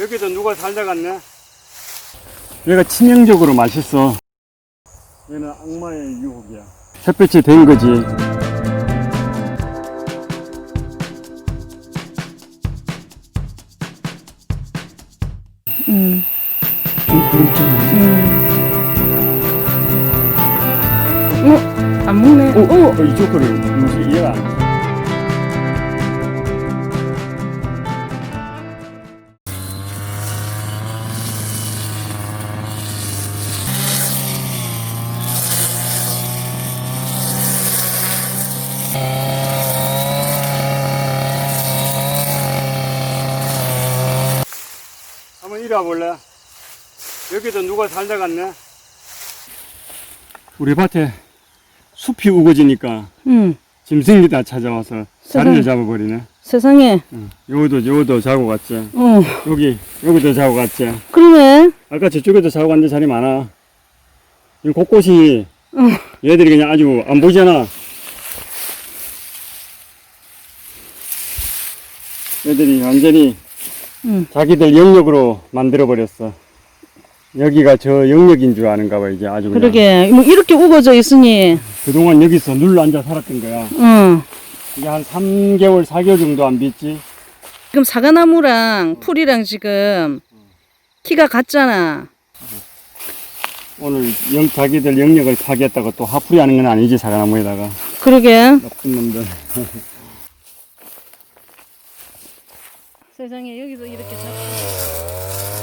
여기도 누가 살다 갔네. 얘가 치명적으로 맛있어. 얘는 악마의 유혹이야. 햇볕이 된 거지. 음. 어? 안 먹네. 오, 오, 어, 이쪽 거를 움직이 얘가. 한번 이리 와볼래? 여기도 누가 살다 갔네? 우리 밭에 숲이 우거지니까 음. 짐승이 다 찾아와서 자리를 잡아버리네. 세상에. 응. 요거도 요거도 자고 갔지. 어, 여기 여기도 자고 갔지. 그러네. 아까 저쪽에도 자고 갔는데 자리 많아. 이 곳곳이 어. 얘들이 그냥 아주 안 보이잖아. 얘들이 완전히 음. 자기들 영역으로 만들어 버렸어. 여기가 저 영역인 줄 아는가 봐 이제 아주 그냥. 그러게. 뭐 이렇게 우거져 있으니. 그동안 여기서 눌러 앉아 살았던 거야. 응. 이게 한 3개월, 4개월 정도 안 빗지. 지금 사과나무랑 풀이랑 지금 키가 같잖아. 오늘 영, 자기들 영역을 파괴했다고 또 화풀이 하는 건 아니지, 사과나무에다가. 그러게. 나쁜 놈들. 세상에 여기도 이렇게 잡고.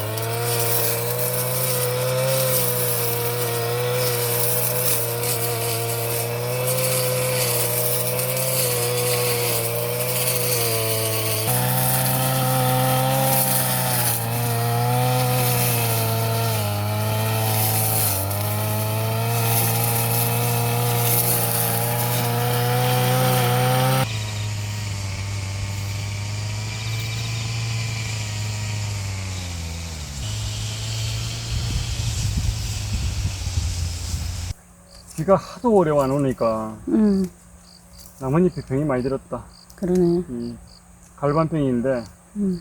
비가 하도 오래 와 놓으니까 응. 나뭇잎에 병이 많이 들었다. 그러네. 이 갈반병인데 응.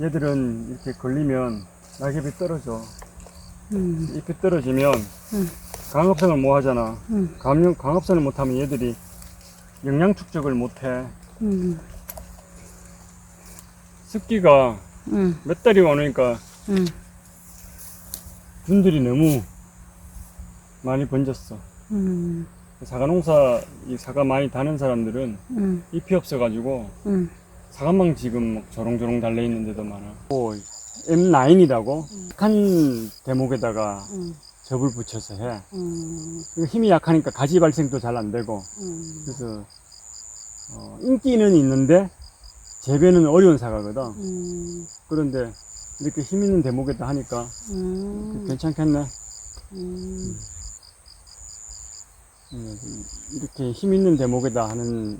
얘들은 이렇게 걸리면 낙엽이 떨어져. 응. 잎이 떨어지면 응. 강합성을 못 하잖아. 응. 강력, 강합성을 못 하면 얘들이 영양 축적을 못 해. 응. 습기가 응. 몇 달이 와 놓으니까 응. 균들이 너무 많이 번졌어. 응. 사과 농사, 이 사과 많이 다는 사람들은 응. 잎이 없어가지고 응. 사과망 지금 막 조롱조롱 달려 있는 데도 많아. 오, M9이라고 한 대목에다가 응. 접을 붙여서 해. 응. 이거 힘이 약하니까 가지 발생도 잘 안 되고 응. 그래서 어, 인기는 있는데 재배는 어려운 사과거든. 응. 그런데 이렇게 힘 있는 대목에다 하니까 응. 괜찮겠네. 응. 음, 이렇게 힘 있는 대목에다 하는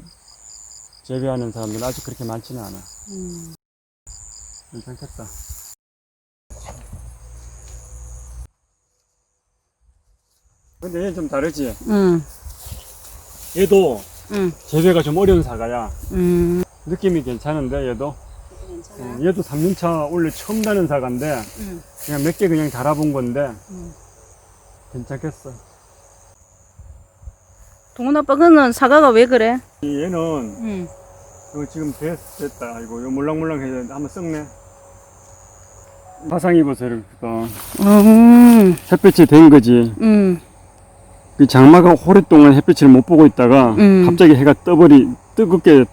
재배하는 사람들은 아직 그렇게 많지는 않아. 응. 괜찮겠다. 근데 얘는 좀 다르지? 응. 얘도 응. 재배가 좀 어려운 사과야. 응. 느낌이 괜찮은데 얘도 어, 얘도 3년차 원래 처음 다는 사과인데 응. 그냥 몇 개 그냥 달아본 건데 응. 괜찮겠어. 동훈 아빠 그는 사과가 왜 그래? 이 얘는 응. 이거 지금 됐, 됐다. 이거 이거 물랑물랑해서 한번 썩네. 화상 입어서 이렇게 또 응. 햇볕이 된 거지. 응. 그 장마가 오랫동안 햇빛을 못 보고 있다가 음. 갑자기 해가 떠버리 뜨겁게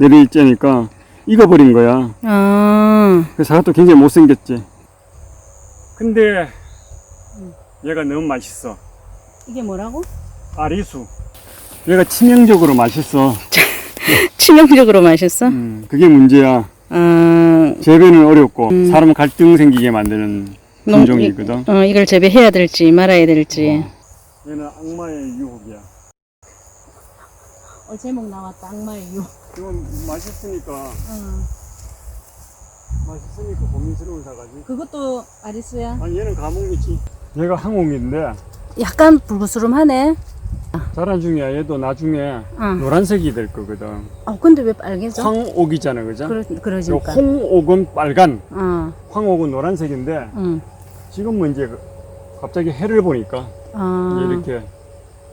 내리쬐니까 익어버린 거야. 아. 그 사과도 굉장히 못생겼지. 근데 얘가 너무 맛있어. 이게 뭐라고? 아리수. 얘가 치명적으로 맛있어. 치명적으로 맛있어? 음, 그게 문제야. 아, 재배는 어렵고 음. 사람 갈등 생기게 만드는 농- 품종이거든. 어, 이걸 재배해야 될지 말아야 될지. 얘는 악마의 유혹이야. 어, 제목 나왔다. 악마의 유. 이건 맛있으니까 어. 맛있으니까 고민스러운 사과지. 그것도 아리스야? 아니 얘는 감옥이지. 얘가 항옥인데 약간 불구스름하네. 자란 중이야. 얘도 나중에 어. 노란색이 될 거거든. 아, 근데 왜 빨개져? 황옥이잖아, 그죠? 그러, 요 그러니까. 홍옥은 빨간, 어, 황옥은 노란색인데 응. 지금은 이제 갑자기 해를 보니까 아, 이제 이렇게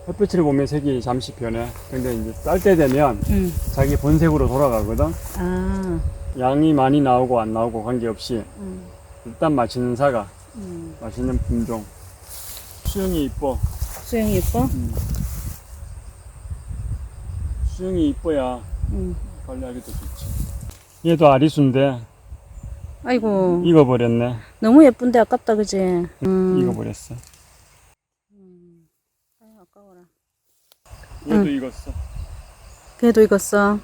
햇빛을 보면 색이 잠시 변해. 근데 이제 쌀때 되면 응. 자기 본색으로 돌아가거든. 아, 양이 많이 나오고 안 나오고 관계없이 응. 일단 맛있는 사과, 응. 맛있는 품종. 수영이 이뻐. 수영이 예뻐? 수영이 이뻐야 응. 관리하기도 좋지. 얘도 아리수인데 아이고, 익어버렸네. 너무 예쁜데 아깝다, 그지? 음. 익어버렸어. 아유, 아까워라. 얘도 응. 익었어. 걔도 익었어.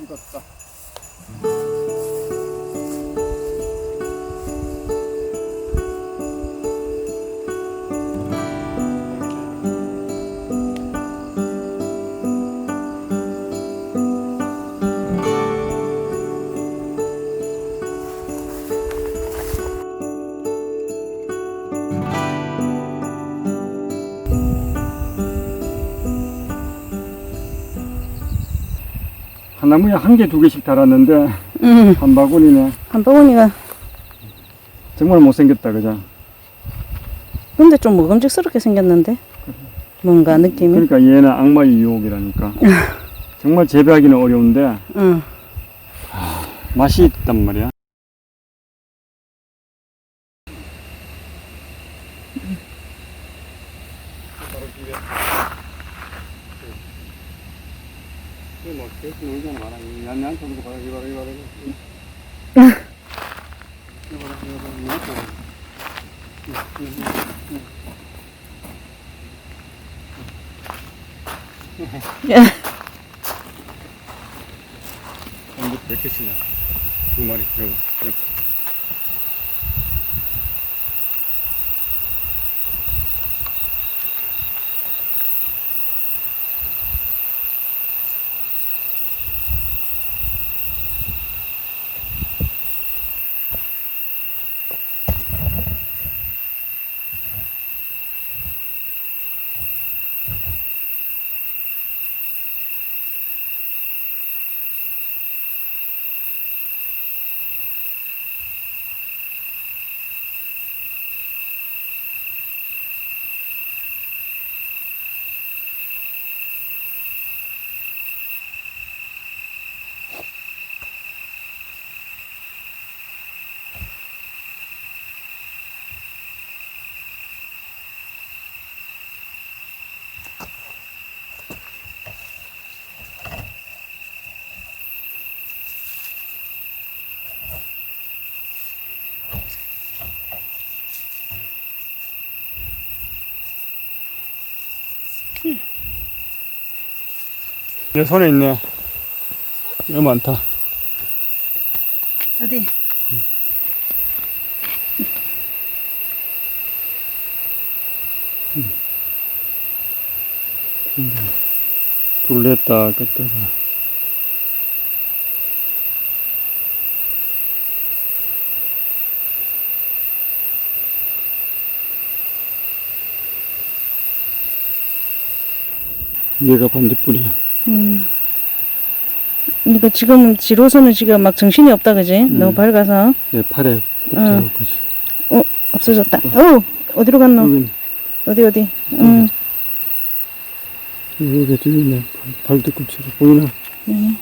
익었다. 한 나무에 한 개, 두 개씩 달았는데 응. 한 바구니네. 한 바구니가. 정말 못생겼다, 그죠? 근데 좀 먹음직스럽게 생겼는데? 뭔가 느낌이? 그러니까 얘는 악마의 유혹이라니까. 정말 재배하기는 어려운데 응. 맛이 있단 말이야. 계속 놀잖아 말아. 난난 좀 봐라 이거 봐라 이거 봐라. 이거 봐라 이거 봐라 이거 봐라. 한국 몇 개씩이나 두 마리 이거 봐. 내 손에 있네. 이거 많다. 어디? 불 냈다 껐다가. 얘가 반대뿔이야. 음. 그러니까 지금 지로서는 지금 막 정신이 없다, 그지? 너무 밝아서. 내 팔에 응. 붙어 거지. 어, 없어졌다. 어, 어디로 갔노? 여기 어디, 어디? 응. 여기가 저기 있네. 발- 발뒤꿈치가 보이나? 응.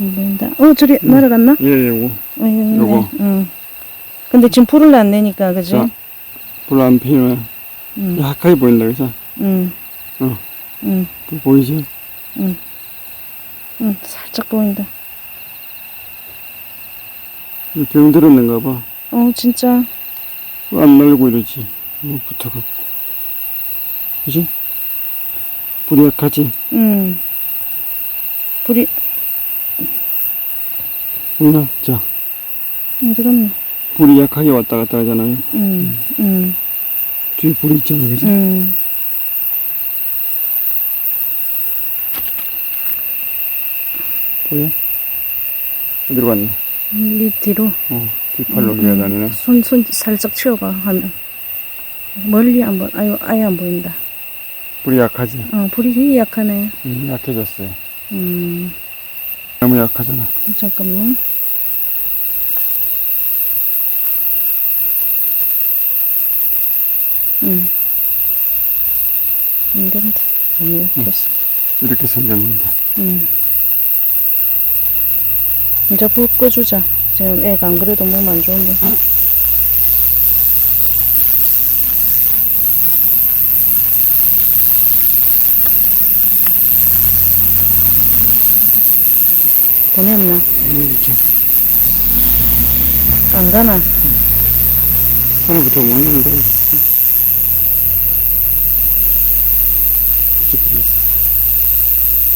안 보인다. 어, 저리 날아갔나? 예, 요거. 어, 여기 있네. 요거. 응. 근데 지금 불을 안 내니까, 그지? 자. 불안 피면 응. 약하게 보인다, 그죠? 응. 어. 응. 불 보이지? 응, 살짝 보인다. 병 들었는가 봐. 어, 진짜. 안 날고 이러지. 뭐 붙어갖고. 그지? 불이 약하지? 응. 불이, 보이나? 자, 어디 갔노? 불이 약하게 왔다 갔다 하잖아요. 응, 응, 뒤에 불이 있잖아, 그지? 응. 보여? 어디로 갔나? 이 뒤로. 어, 뒷팔로 기어 다니나? 손, 손 살짝 치워봐, 하면. 멀리 안 보, 아유, 아예 안 보인다. 불이 약하지? 어, 불이 되게 약하네. 음, 약해졌어요. 음, 너무 약하잖아. 잠깐만. 음. 안 된다. 너무 약했어. 이렇게 생겼는데. 음. 이제 불 꺼주자. 지금 애가 안 그래도 몸 안 좋은데. 보냈나? 음, 참. 안 가나? 하나부터 먹는데.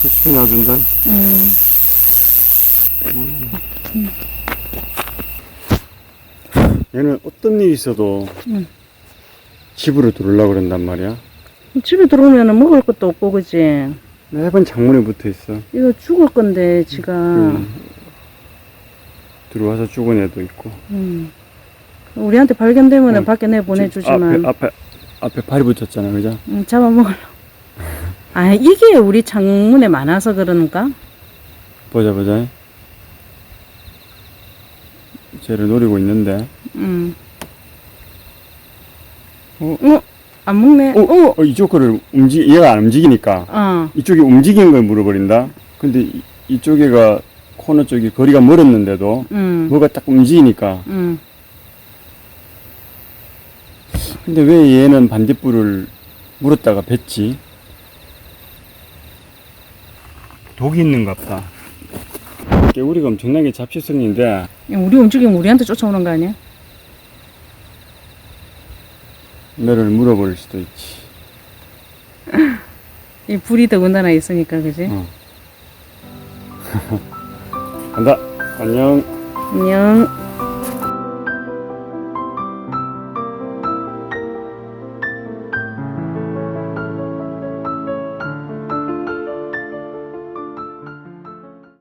그 수이 놔준다. 음. 얘는 어떤 일이 있어도 음. 집으로 들어오려고 그런단 말이야. 집에 들어오면 먹을 것도 없고, 그지? 매번 창문에 붙어 있어. 이거 죽을 건데, 지가. 음. 들어와서 죽은 애도 있고. 음. 우리한테 발견되면 음. 밖에 내 보내주지만, 앞에, 앞에, 앞에 발이 붙었잖아, 그죠? 음, 잡아먹으려고. 아, 이게 우리 창문에 많아서 그런가? 보자, 보자. 쟤를 노리고 있는데. 음. 어? 어? 안 먹네? 어, 어? 어, 이쪽 거를 움직, 얘가 안 움직이니까. 어. 이쪽이 움직이는 걸 물어버린다. 근데 이, 이쪽 애가 코너 쪽이 거리가 멀었는데도 음. 뭐가 딱 움직이니까. 음. 근데 왜 얘는 반딧불을 물었다가 뱉지? 독이 있는가 보다. 개구리가 엄청나게 잡식성인데 우리 움직이면 우리한테 쫓아오는 거 아니야? 너를 물어버릴 수도 있지. 이 불이 더군다나 있으니까, 그지? 어. 간다. 안녕. 안녕.